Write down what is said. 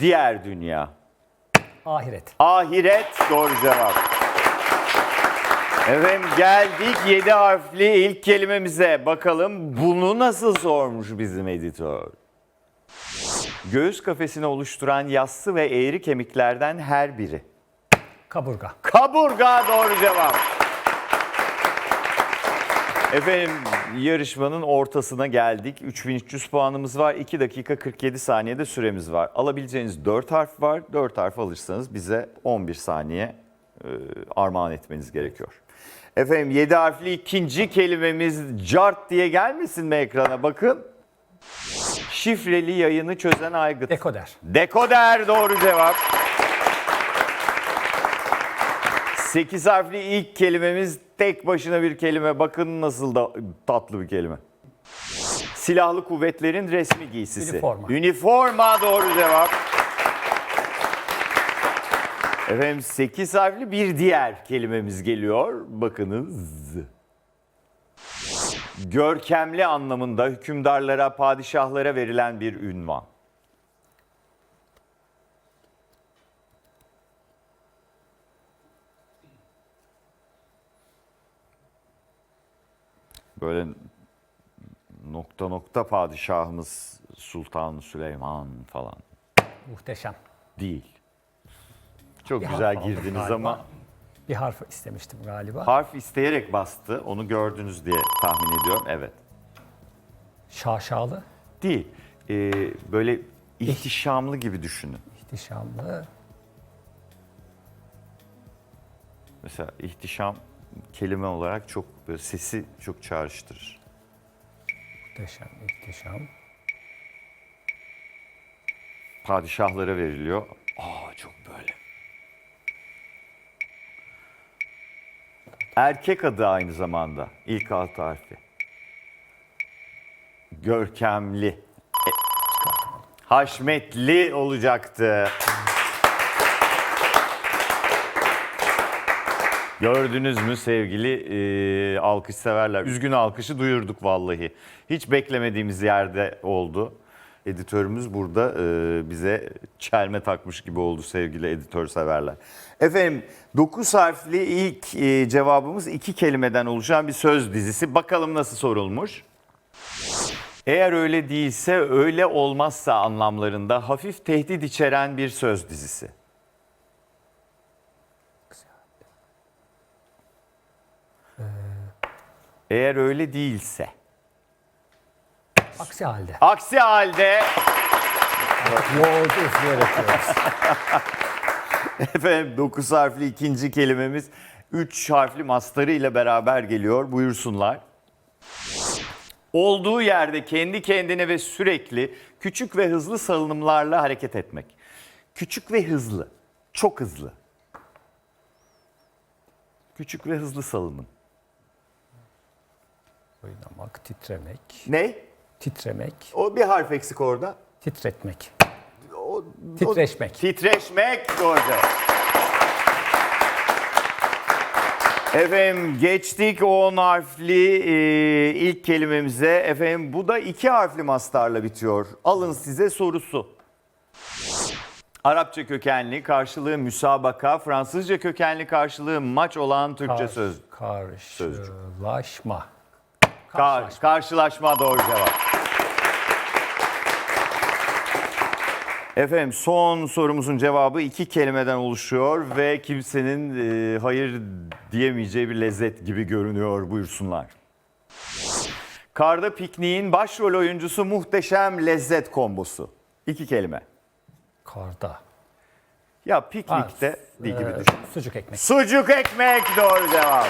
Diğer dünya. Ahiret. Ahiret doğru cevap. Efendim geldik 7 harfli ilk kelimemize. Bakalım bunu nasıl sormuş bizim editör. Göğüs kafesini oluşturan yassı ve eğri kemiklerden her biri. Kaburga. Kaburga doğru cevap. Efendim yarışmanın ortasına geldik. 3300 puanımız var. 2 dakika 47 saniyede süremiz var. Alabileceğiniz 4 harf var. 4 harf alırsanız bize 11 saniye e, armağan etmeniz gerekiyor. Efendim 7 harfli ikinci kelimemiz cart diye gelmesin mi ekrana bakın. Şifreli yayını çözen aygıt. Dekoder. Dekoder doğru cevap. 8 harfli ilk kelimemiz tek başına bir kelime. Bakın nasıl da tatlı bir kelime. Silahlı kuvvetlerin resmi giysisi. Üniforma. Üniforma doğru cevap. Efendim 8 harfli bir diğer kelimemiz geliyor. Bakınız. Görkemli anlamında hükümdarlara, padişahlara verilen bir ünvan. Böyle nokta nokta padişahımız Sultan Süleyman falan Muhteşem. değil. Çok Bir güzel aldık girdiniz galiba. ama Bir harf istemiştim galiba. harf isteyerek bastı. Onu gördünüz diye tahmin ediyorum. Evet. Şaşalı. Değil. Ee, böyle ihtişamlı gibi düşünün. ihtişamlı. Mesela ihtişam kelime olarak çok böyle sesi çok çağrıştırır. Muhteşem. ihtişam. Padişahlara veriliyor. Aa çok böyle. Erkek adı aynı zamanda. İlk altı harfi. Görkemli. Haşmetli olacaktı. Gördünüz mü sevgili e, alkış severler? Üzgün alkışı duyurduk vallahi. Hiç beklemediğimiz yerde oldu. Editörümüz burada e, bize çelme takmış gibi oldu sevgili editör severler. Efendim 9 harfli ilk e, cevabımız iki kelimeden oluşan bir söz dizisi. Bakalım nasıl sorulmuş? Eğer öyle değilse öyle olmazsa anlamlarında hafif tehdit içeren bir söz dizisi. Eğer öyle değilse. Aksi halde. Aksi halde Yoğurdu üfleyerek yiyoruz. efendim 9 harfli ikinci kelimemiz 3 harfli mastarı ile beraber geliyor. Buyursunlar. Olduğu yerde kendi kendine ve sürekli küçük ve hızlı salınımlarla hareket etmek. Küçük ve hızlı. Çok hızlı. Küçük ve hızlı salınım. Oynamak, titremek, Ne? titremek, O bir harf eksik orada. titretmek. O, Titreşmek. Titreşmek doğru. Efendim geçtik 10 harfli e, ilk kelimemize. Efendim bu da iki harfli mastarla bitiyor. Alın size sorusu. Arapça kökenli karşılığı müsabaka, Fransızca kökenli karşılığı maç olan Türkçe söz. Karşılaşma. Kar- karşılaşma doğru cevap. Efendim son sorumuzun cevabı iki kelimeden oluşuyor ve kimsenin e, hayır diyemeyeceği bir lezzet gibi görünüyor buyursunlar. Karda pikniğin başrol oyuncusu muhteşem lezzet kombosu. İki kelime. Karda. Ya piknikte değil gibi düşün. Sucuk ekmek. Sucuk ekmek doğru cevap.